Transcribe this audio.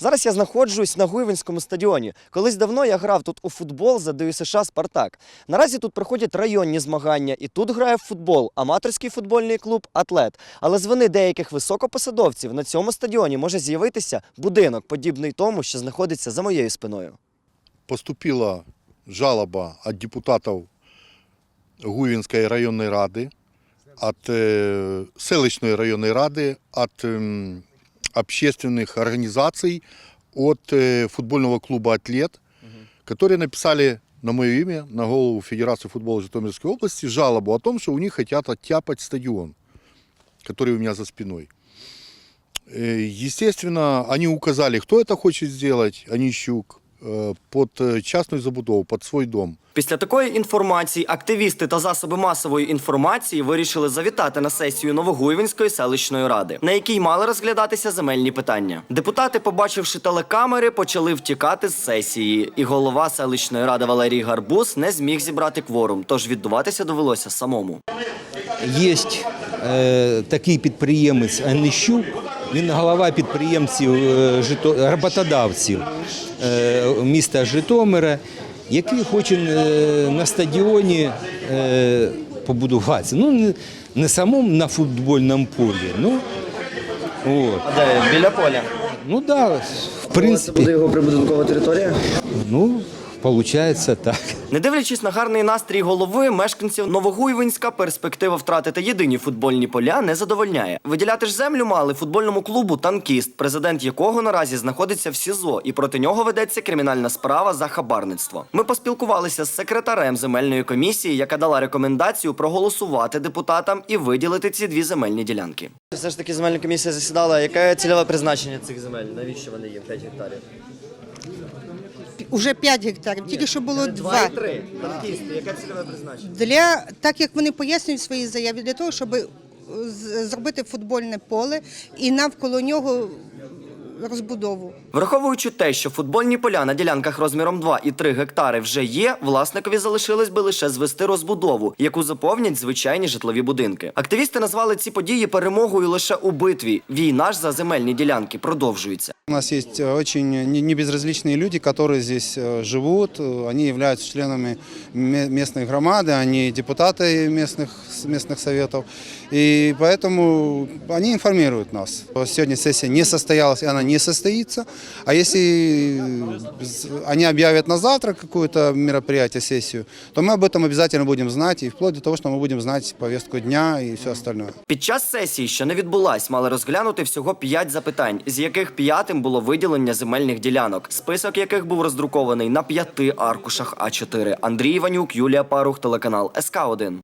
Зараз я знаходжусь на Гуйвинському стадіоні. Колись давно я грав тут у футбол за ДЮСШ Спартак. Наразі тут проходять районні змагання, і тут грає в футбол аматорський футбольний клуб Атлет. Але з деяких високопосадовців на цьому стадіоні може з'явитися будинок, подібний тому, що знаходиться за моєю спиною. поступила жалоба от депутатов Гуїнської районної ради, от э, селищної районної ради, от ем, общественных организаций, от э, футбольного клуба «Атлет», которые написали на мое имя, на голову Федерации футбола Житомирской области, жалобу о том, что у них хотят оттяпать стадион, который у меня за спиной. Э, Естественно, они указали, кто это хочет сделать, Онищук, э, под э, забудову, под свой дом. Після такої інформації активісти та засоби масової інформації вирішили завітати на сесію Новогуйвинської селищної ради, на якій мали розглядатися земельні питання. Депутати, побачивши телекамери, почали втікати з сесії, і голова селищної ради Валерій Гарбуз не зміг зібрати кворум, тож відбуватися довелося самому. Є е, такий підприємець Анищук, він голова підприємців е, Жито- роботодавців е, міста Житомира, який хоче е, на стадіоні побудуватися. Ну, не, самому на футбольному полі. Ну, от. А де біля поля? ну да, в принципі, його прибудинкова територія. ну, виходить так. Не дивлячись на гарний настрій голови, мешканців Новогуйвинська перспектива втратити єдині футбольні поля не задовольняє. Виділяти ж землю мали футбольному клубу Танкіст, президент якого наразі знаходиться в СІЗО, і проти нього ведеться кримінальна справа за хабарництво. Ми поспілкувалися з секретарем земельної комісії, яка дала рекомендацію проголосувати депутатам і виділити ці дві земельні ділянки. Все ж таки земельна комісія засідала. Яке цільове призначення цих земель? Навіщо вони їм 5 гектарів? Уже 5 гектарів, тільки що було 2. три. Танкіст, яке цільове призначення? Для так як вони пояснюють в своїй заяві, для того, щоб е, з- зробити футбольне поле і навколо нього розбудову. Враховуючи те, що футбольні поля на ділянках розміром 2 і 3 гектари вже є, власникові залишилось би лише звести розбудову, яку заповнять звичайні житлові будинки. Активісти назвали ці події перемогою лише у битві. Війна ж за земельні ділянки продовжується. У нас есть э, очень не- небезразличные люди, которые здесь э, живут. Э, Они являются членами ме- местной громады, они депутаты местных, местных советов. И поэтому они информируют нас. Сегодня сессия не состоялась, и она не состоится. А если э, они объявят на завтра какое-то мероприятие, сессию, то мы об этом обязательно будем знать, и вплоть до того, что мы будем знать повестку дня и все остальное. Під час сесії, що не відбулась, мали розглянути всього 5 запитань, з яких п'ятим було виділення земельних ділянок, список яких був роздрукований на п'яти аркушах А4. Андрій Іванюк, Юлія Парух, телеканал СК 1